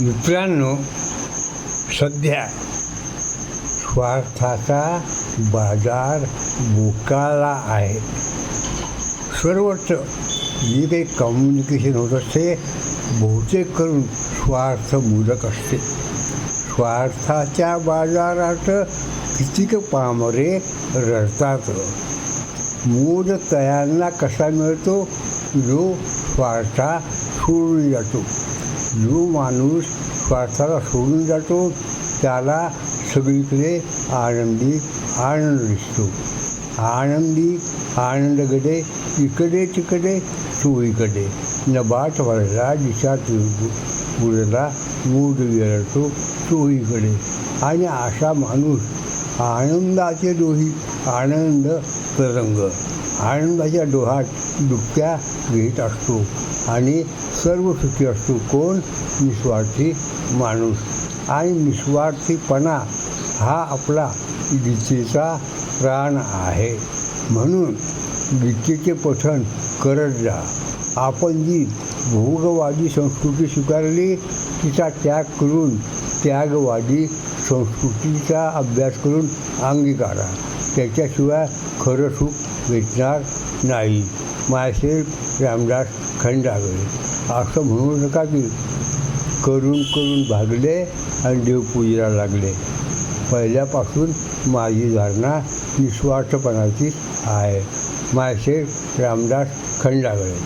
मित्रांनो सध्या स्वार्थाचा बाजार बोकाला आहे. सर्वच जे काही कम्युनिकेशन होत असते. बहुतेक करून स्वार्थमूलक असते. स्वार्थाच्या बाजारात कितीक पामरे रडतात? मोद तयांना कसा मिळतो? जो स्वार्था सोडून जातो. जो माणूस स्वार्थाला सोडून जातो त्याला सगळीकडे आनंदी आनंद दिसतो. आनंदी आनंदकडे इकडे तिकडे चोळीकडे नबाट वळला दिशा उरला मूड विरतो चोळीकडे आणि असा माणूस आनंदाचे दोही आनंद तरंग. आनंदाच्या डोहात डुबक्या घेत असतो आणि सर्व सुखी असतो. कोण? निस्वार्थी माणूस. आणि निस्वार्थीपणा हा आपला गीतेचा प्राण आहे. म्हणून गीतेचे पठण करत जा. आपण जी भोगवादी संस्कृती स्वीकारली तिचा त्याग करून त्यागवादी संस्कृतीचा अभ्यास करून अंगीकारा. त्याच्याशिवाय खरं सुख भेटणार नाही. मायसेल्फ रामदास खंडागळे. असं म्हणू नका की करून करून भागले आणि देवपूजेला लागले. पहिल्यापासून माझी धारणा निस्वार्थपणाची आहे. मायसेल्फ रामदास खंडागळे.